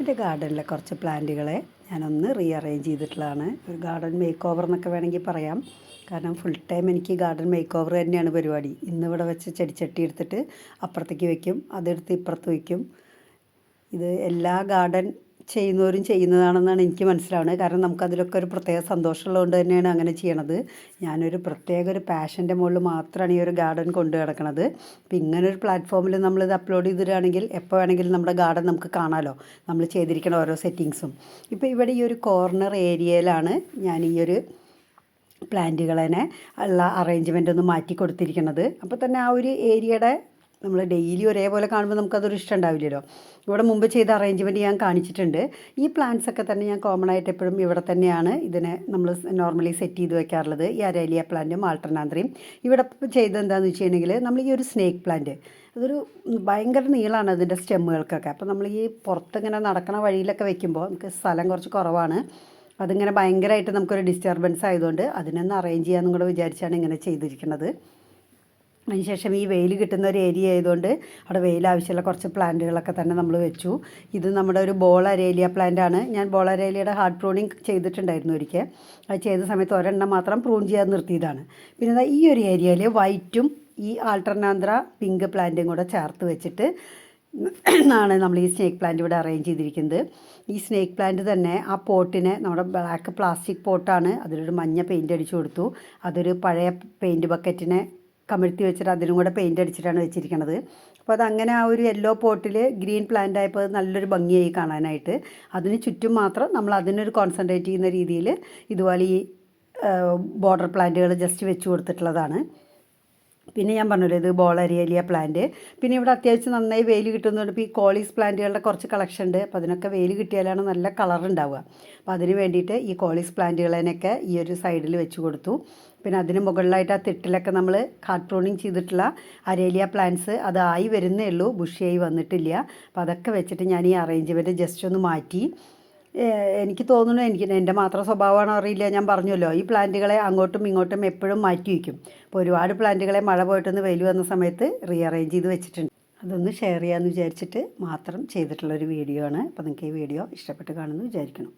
എന്റെ ഗാർഡനിലെ കുറച്ച് പ്ലാന്റുകളെ ഞാനൊന്ന് റീഅറേഞ്ച് ചെയ്തിട്ടുള്ളതാണ്. ഒരു ഗാർഡൻ മേക്ക് ഓവർ എന്നൊക്കെ വേണമെങ്കിൽ പറയാം. കാരണം ഫുൾ ടൈം എനിക്ക് ഗാർഡൻ മേക്ക് ഓവർ തന്നെയാണ് പരിപാടി. ഇന്നിവിടെ വെച്ച് ചെടിച്ചട്ടി എടുത്തിട്ട് അപ്പുറത്തേക്ക് വയ്ക്കും അതെടുത്ത് ഇപ്പുറത്ത് വയ്ക്കും ഇത് എല്ലാ ഗാർഡൻ ചെയ്യുന്നവരും ചെയ്യുന്നതാണെന്നാണ് എനിക്ക് മനസ്സിലാവുന്നത്. കാരണം നമുക്കതിലൊക്കെ ഒരു പ്രത്യേക സന്തോഷമുള്ളതുകൊണ്ട് തന്നെയാണ് അങ്ങനെ ചെയ്യണത്. ഞാനൊരു പ്രത്യേക ഒരു പാഷന്റെ മുകളിൽ മാത്രമാണ് ഈ ഒരു ഗാർഡൻ കൊണ്ടു കിടക്കണത് അപ്പം ഇങ്ങനെ ഒരു പ്ലാറ്റ്ഫോമിൽ നമ്മളിത് അപ്ലോഡ് ചെയ്തിട്ടാണെങ്കിൽ എപ്പോൾ വേണമെങ്കിലും നമ്മുടെ ഗാർഡൻ നമുക്ക് കാണാമല്ലോ നമ്മൾ ചെയ്തിരിക്കുന്ന ഓരോ സെറ്റിങ്സും. ഇപ്പോൾ ഇവിടെ ഈ ഒരു കോർണർ ഏരിയയിലാണ് ഞാൻ ഈ ഒരു പ്ലാന്റുകളെ ഉള്ള അറേഞ്ച്മെന്റ് ഒന്ന് മാറ്റി കൊടുത്തിരിക്കുന്നത് അപ്പോൾ തന്നെ ആ ഒരു ഏരിയയുടെ നമ്മൾ ഡെയിലി ഒരേപോലെ കാണുമ്പോൾ നമുക്കതൊരു ഇഷ്ടം ഉണ്ടാവില്ലല്ലോ. ഇവിടെ മുമ്പ് ചെയ്ത അറേഞ്ച്മെന്റ് ഞാൻ കാണിച്ചിട്ടുണ്ട്. ഈ പ്ലാന്റ്സ് ഒക്കെ തന്നെ ഞാൻ കോമൺ ആയിട്ട് എപ്പോഴും ഇവിടെ തന്നെയാണ് ഇതിനെ നമ്മൾ നോർമലി സെറ്റ് ചെയ്ത് വെക്കാറുള്ളത്. ഈ അരേലിയ പ്ലാന്റും ആൾട്ടർനാന്ത്രയും ഇവിടെ ചെയ്തത് എന്താണെന്ന് വെച്ച് കഴിഞ്ഞെങ്കിൽ നമ്മൾ ഈ ഒരു സ്നേക്ക് പ്ലാന്റ് അതൊരു ഭയങ്കര നീളമാണ് അതിന്റെ സ്റ്റെമ്മുകൾക്കൊക്കെ അപ്പോൾ നമ്മൾ ഈ പുറത്തിങ്ങനെ നടക്കണ വഴിയിലൊക്കെ വെക്കുമ്പോൾ നമുക്ക് സ്ഥലം കുറച്ച് കുറവാണ്. അതിങ്ങനെ ഭയങ്കരമായിട്ട് നമുക്കൊരു ഡിസ്റ്റർബൻസ് ആയതുകൊണ്ട് അതിനൊന്ന് അറേഞ്ച് ചെയ്യാമെന്നും കൂടെ വിചാരിച്ചാണ് ഇങ്ങനെ ചെയ്തിരിക്കുന്നത് അതിനുശേഷം ഈ വെയിൽ കിട്ടുന്ന ഒരു ഏരിയ ആയതുകൊണ്ട് അവിടെ വെയിൽ ആവശ്യമുള്ള കുറച്ച് പ്ലാന്റുകളൊക്കെ തന്നെ നമ്മൾ വെച്ചു. ഇത് നമ്മുടെ ഒരു ബോൾ അരേലിയ പ്ലാന്റ് ആണ്. ഞാൻ ബോൾ അരേലിയയുടെ ഹാർഡ് പ്രൂണിങ് ചെയ്തിട്ടുണ്ടായിരുന്നു ഒരിക്കൽ. അത് ചെയ്ത സമയത്ത് ഒരെണ്ണം മാത്രം പ്രൂൺ ചെയ്യാൻ നിർത്തിയതാണ്. പിന്നെ ഈ ഒരു ഏരിയയിൽ വൈറ്റും ഈ ആൾട്ടർനാന്ത്ര പിങ്ക് പ്ലാന്റും കൂടെ ചേർത്ത് വെച്ചിട്ട് ആണ് നമ്മൾ ഈ സ്നേക്ക് പ്ലാന്റ് ഇവിടെ അറേഞ്ച് ചെയ്തിരിക്കുന്നത്. ഈ സ്നേക്ക് പ്ലാന്റ് തന്നെ ആ പോട്ടിനെ നമ്മുടെ ബ്ലാക്ക് പ്ലാസ്റ്റിക് പോട്ടാണ്. അതിലൊരു മഞ്ഞ പെയിന്റ് അടിച്ചു കൊടുത്തു. അതൊരു പഴയ പെയിന്റ് ബക്കറ്റിനെ കമിഴ്ത്തി വെച്ചിട്ട് അതിനും കൂടെ പെയിന്റ് അടിച്ചിട്ടാണ് വെച്ചിരിക്കുന്നത് അപ്പോൾ അതങ്ങനെ ആ ഒരു യെല്ലോ പോട്ടിൽ ഗ്രീൻ പ്ലാന്റ് ആയപ്പോൾ നല്ലൊരു ഭംഗിയായി കാണാനായിട്ട്. അതിന് ചുറ്റും മാത്രം നമ്മൾ അതിനൊരു കോൺസെൻട്രേറ്റ് ചെയ്യുന്ന രീതിയിൽ ഇതുപോലെ ഈ ബോർഡർ പ്ലാന്റുകൾ ജസ്റ്റ് വെച്ച് കൊടുത്തിട്ടുള്ളതാണ്. പിന്നെ ഞാൻ പറഞ്ഞല്ലോ ഇത് ബോളരിയലിയ പ്ലാന്റ് പിന്നെ ഇവിടെ അത്യാവശ്യം നന്നായി വെയിൽ കിട്ടുന്നുണ്ട് ഇപ്പോൾ ഈ കോളീസ് പ്ലാന്റുകളുടെ കുറച്ച് കളക്ഷൻ ഉണ്ട്. അപ്പോൾ അതിനൊക്കെ വെയിൽ കിട്ടിയാലാണ് നല്ല കളർ ഉണ്ടാവുക. അപ്പോൾ അതിന് വേണ്ടിയിട്ട് ഈ കോളീസ് പ്ലാന്റുകളതിനൊക്കെ ഈ ഒരു സൈഡിൽ വെച്ച് കൊടുത്തു. പിന്നെ അതിന് മുകളിലായിട്ട് ആ തിട്ടിലൊക്കെ നമ്മൾ കാർട്ടൂണിങ് ചെയ്തിട്ടുള്ള അരേലിയ പ്ലാന്റ്സ് അതായി വരുന്നേ ഉള്ളൂ ബുഷിയായി വന്നിട്ടില്ല. അപ്പോൾ അതൊക്കെ വെച്ചിട്ട് ഞാൻ ഈ അറേഞ്ച്മെന്റ് ജസ്റ്റ് ഒന്ന് മാറ്റി. എനിക്ക് തോന്നുന്നു എനിക്ക് എന്റെ മാത്രം സ്വഭാവമാണോ അറിയില്ല. ഞാൻ പറഞ്ഞല്ലോ ഈ പ്ലാന്റുകളെ അങ്ങോട്ടും ഇങ്ങോട്ടും എപ്പോഴും മാറ്റി വയ്ക്കും. അപ്പോൾ ഒരുപാട് പ്ലാന്റുകളെ മഴ പോയിട്ടൊന്ന് വെയിൽ വന്ന സമയത്ത് റീഅറേഞ്ച് ചെയ്ത് വെച്ചിട്ടുണ്ട്. അതൊന്ന് ഷെയർ ചെയ്യാമെന്ന് വിചാരിച്ചിട്ട് മാത്രം ചെയ്തിട്ടുള്ളൊരു വീഡിയോ ആണ്. അപ്പോൾ നിങ്ങൾക്ക് ഈ വീഡിയോ ഇഷ്ടപ്പെട്ട് കാണുമെന്ന് വിചാരിക്കണം